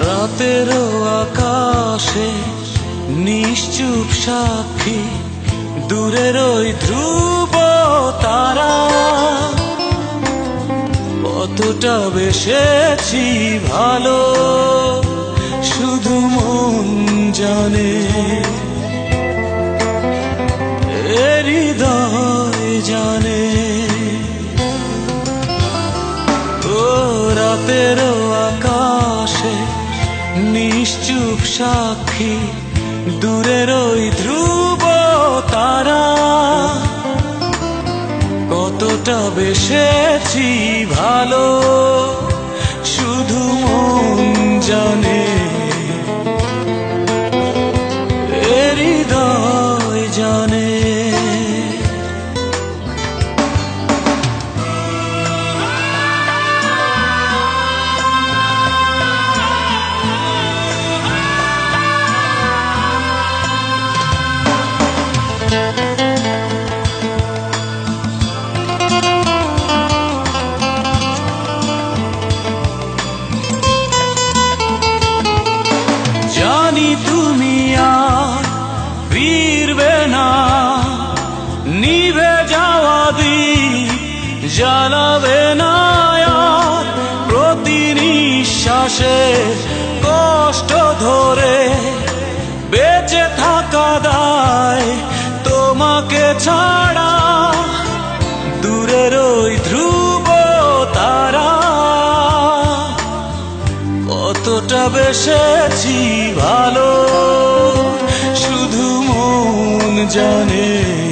রাতেরও আকাশে নিশ্চুপ সাক্ষী দূরের ওই ধ্রুব তারা। কতটা বেসেছি ভালো। মন জানে। হৃদয় জানে। ও রাতের আকাশে নিশ্চুপ সাক্ষী, দূরের ওই ধ্রুব তারা। কতটা বেসেছি ভালো, শুধু মন জানে। তুমি আর ফিরবে না নিভে যাওয়া দ্বীপ জ্বালাবে না প্রতি নিঃশ্বাসে বেসেছি ভালো শুধু মন জানে।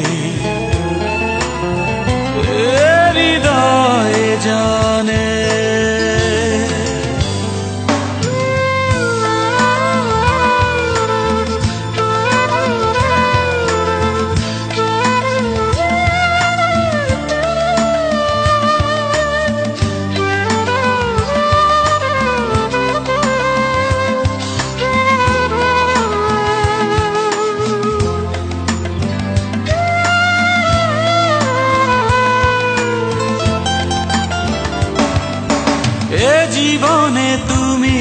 জীবনে তুমি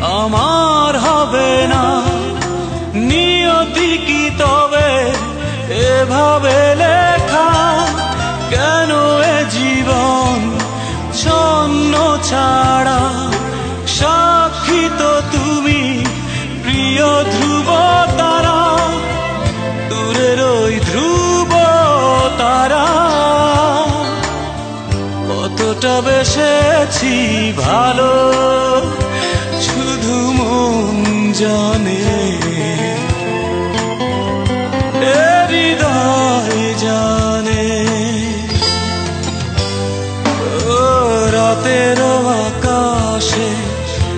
আমার হবে না। নিয়তি কি তবে? এভাবে বেসেছি ভালো। শুধু মন জানে। হৃদয় জানে। ও রাতের আকাশে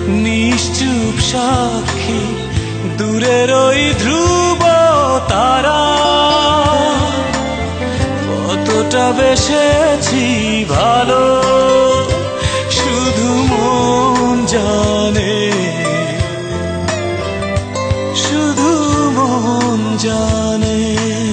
নিশ্চুপ সাক্ষী, দূরের ওই ধ্রুব তারা। কতটা বেসেছি ভালো। শুধু মন জানে। শুধু মন জানে।